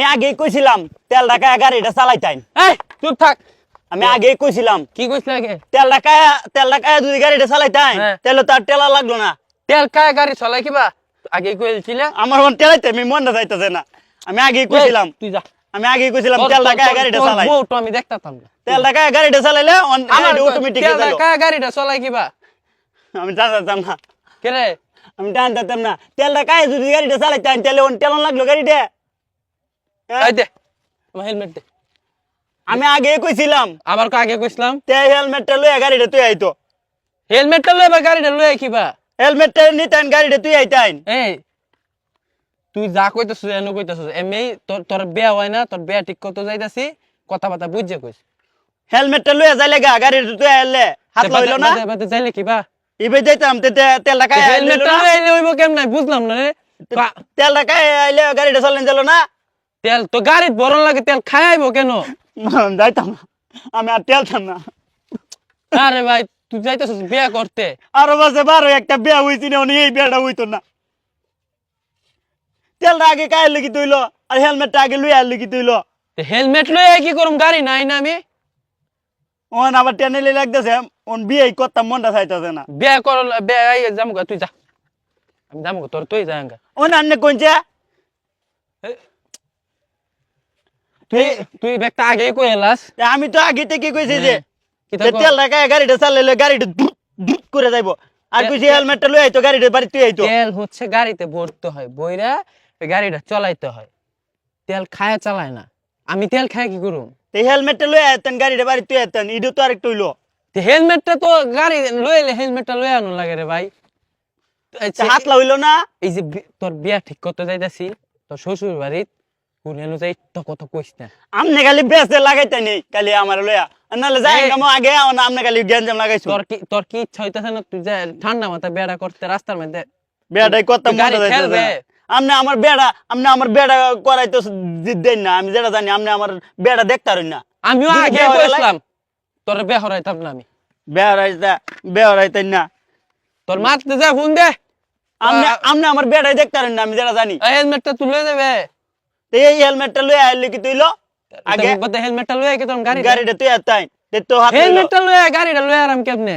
আমি আগেই কইছিলাম তেল ঢাকা গাড়িটা চালাইতাইন এই চুপ থাক। আমি আগেই কইছিলাম কি কইছিল আগে? তেল ঢাকা তেল ঢাকা যদি গাড়িটা চালাইতাই হ্যাঁ। তাহলে তার টেলা লাগল না। তেল কায় গাড়ি চলাই কিবা? আগে কইছিলে? আমার মন টেলাইতে আমি মনটা যাইতেছে না। আমি আগেই কইছিলাম। তুই যা। আমি আগেই কইছিলাম তেল ঢাকা গাড়িটা চালাই। তো আমি দেখতাম না। তেল ঢাকা গাড়িটা চালাইলে অটোমেটিক তেল কায় গাড়িটা চলাই কিবা? আমি জানতাম না। কে রে? আমি জানতাম না। তেল ঢাকা যদি গাড়িটা চালাইতাই তাহলে অন টেলন লাগল গাড়িটা? এই দে আমার হেলমেট দে। আমি আগেই কইছিলাম। আবার কো আগে কইছিলাম? তে হেলমেটটা গাড়িটা তুই আইতো। হেলমেটটা লই এবার গাড়িটা লই কিবা হেলমেটটা গাড়িটা তুই আইতাইন। এই তুই যা কইতাছিস এনে এমনি তোর তোর বিয়া হয় না তোর বিয়া ঠিক কত যাইতাছি কথা বাতা বুঝছে কইস। হেলমেটটা যাইলে গা গাড়িটা তুই আইলে হাত লইলো না? বাদে যাইলে কিবা ইবে যাইতাম তে তে- তেল ঢাকা হেলমেটটা লই হইব কেমন? বুঝলাম না রে। পা- তেল ঢাকা আইলে গাড়িটা চালান যালো না? তেল তো গাড়িত বরণ লাগে তেল খাই আইব কেন? যাইতাম না। আমি আর তেলতাম না। আরে ভাই তুই যাইতাছিস বিয়া করতে? আরও বাসে বারো একটা বিয়া হইছি না এই বিয়াটা হইতো না। তেলটা আগে কায়ের লিখি তুইলো আর হেলমেটটা আগে লুই আর লিখি তুইলো হেলমেট লই কি করুম গাড়ি নাই না আমি? ওন আবার টেনেলি লাগতেছে ওন বিয়ে করতাম মনটা চাইতেছে না। বিয়া কর বিয়া আই যামু গা, তুই যা। আমি যামু গা, তোর তুই যা আঙ্গা। ওন আন্নে কোনছে তুই তুই ব্যাগটা আগে কই এলাস। আমি তো আগে থেকে কইছি যে যে তেল ঢাকা গাড়িটা চালাইলে দ্রুত দ্রুত করে যাইবো। আর কইছি হেলমেটটা লই আইতো গাড়িটা বাড়ি তুই আইতো। তেল হচ্ছে গাড়িতে ভরতে হয় বইরা গাড়িটা চালাইতে হয়। তেল খায় চালায় না। আমি তেল খায় কি করুম? এই হেলমেটটা লই আইতেন গাড়িটা বাড়ি তুই আইতেন ইডো তো আরেকটু হইল। তে হেলমেটটা তো গাড়ি লই এলে হেলমেটটা লই আনো লাগে রে ভাই। হাত লাইলো না? এই যে তোর বিয়া ঠিক করতে যাইতাছি তোর শ্বশুর বাড়িত কুড়িয়ানো যাই তো কত কইস না। আমনে খালি বেসে লাগাইতে নেই খালি আমার লইয়া। আর নাহলে যাই কামো আগে আর আমনে খালি গ্যাঞ্জাম লাগাইছো। তোর কি তোর কি ইচ্ছা হইতাছে না তুই যা ঠান্ডা মাথা বেড়া করতে রাস্তার মধ্যে? বেড়াই করতাম গাড়ি মজা যাইতেছে। আমনে আমার বেড়া আমনে আমার বেড়া করাইতো দেন না। আমি যেটা জানি আমনে আমার বেড়া দেখতারই না। আমিও আগে কইছিলাম তোর বে হরাইতাম না আমি। বেড়াইতা বেড়াইতেন না। তোর মারতে যা ফোন দে। আমনে আমনে আমার বেড়াই দেখতারেন না আমি যেটা জানি। হেলমেটটা তুলে দেবে। তো এই হেলমেটটা লই আইলি কি তুইলো আগে আগে হেলমেটটা লয়ে কি তোর গাড়ি গাড়িটা তুই আতাই তে তো হাত লইলো। হেলমেটটা লয়ে গাড়িটা লয়ে আরাম কেমনে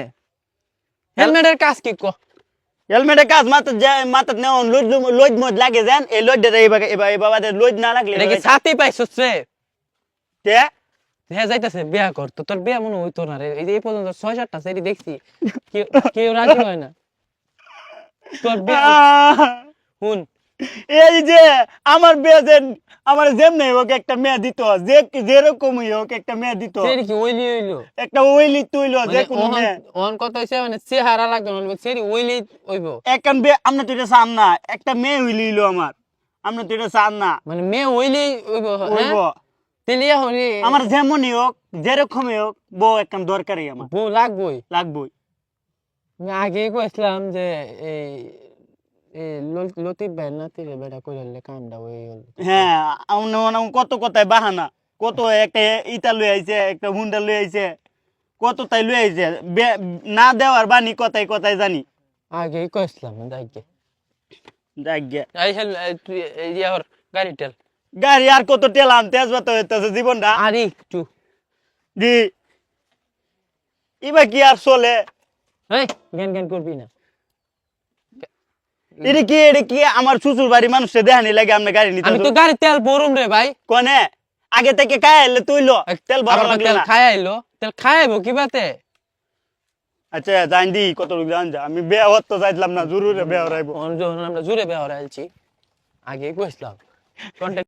হেলমেটের কাজ কি কো হেলমেটের কাজ মাথা মাথা নেও লইড লইড মত লাগে যেন এই লইড এবার এবার এবার বাদে লইড না লাগলে এটা কি ছাতি পাইছস রে তে হ্যাঁ যাইতাছে বিয়া কর তো তোর বিয়া মনে হইতো না রে এই যে এই পর্যন্ত ছয় সাতটা সেটি দেখছি কেউ কেউ রাজি হয় না তোর বিয়া শুন এই যে আমার যে আমার যেমনি হোক একটা মেয়ে দিত যে যেরকমই হোক একটা মেয়ে দিত। কি ওইলি হইল? একটা ওইলি তুইলো যে মানে কোনো মেয়ে। ওহন কথা হইছে মানে চেহারা লাগবে না সেটি ওইলি হইব। একখান বিয়ে আমরা তো এটা চান না একটা মেয়ে হইলিলো আমার। আমরা তো এটা চান না। মানে মেয়ে ওইলি হইব হইব। হ্যাঁ তেলিয়া হলি আমার যেমনই হোক যেরকমই হোক বউ একখান দরকারই আমার। বউ লাগবই। লাগবই। আমি আগে কইছিলাম যে এই লতিফ ভাই নাতিরে বেটা কইলে কামটা হয়ে গেল হ্যাঁ কত কথায় বাহানা কত একটা ইটা লই আইছে একটা হুন্ডা লই আইছে কত তাই লই আইছে না দেওয়ার বাণী কথাই কথাই জানি। আগে কইছিলাম এই তুই এই ইয়ার গাড়ি টেল গাড়ি আর কত টেলাম তেজবাত হইতেছে জীবনটা। আর একটু। জি এবার কি আর চলে? এই জ্ঞান জ্ঞান করবি না। এটা কি এটা কি? আমার শ্বশুর বাড়ি মানুষে দেখানি লাগে আমরা গাড়ি নিতে আমি তো গাড়ি তেল ভরুম রে ভাই। কোনে? আগে থেকে খাই আইলে তুইলো তেল ভরা লাগল না। খাই আইলো। তেল খাই আইবো কিবাতে আচ্ছা জান দি কত লোক জান যা। আমি বিয়া হত তো যাইছিলাম না জরুরে বিয়া হরাইবো আমরা জুড়ে বিয়া আইছি আগে কইছিলাম কন্ট্যাক্ট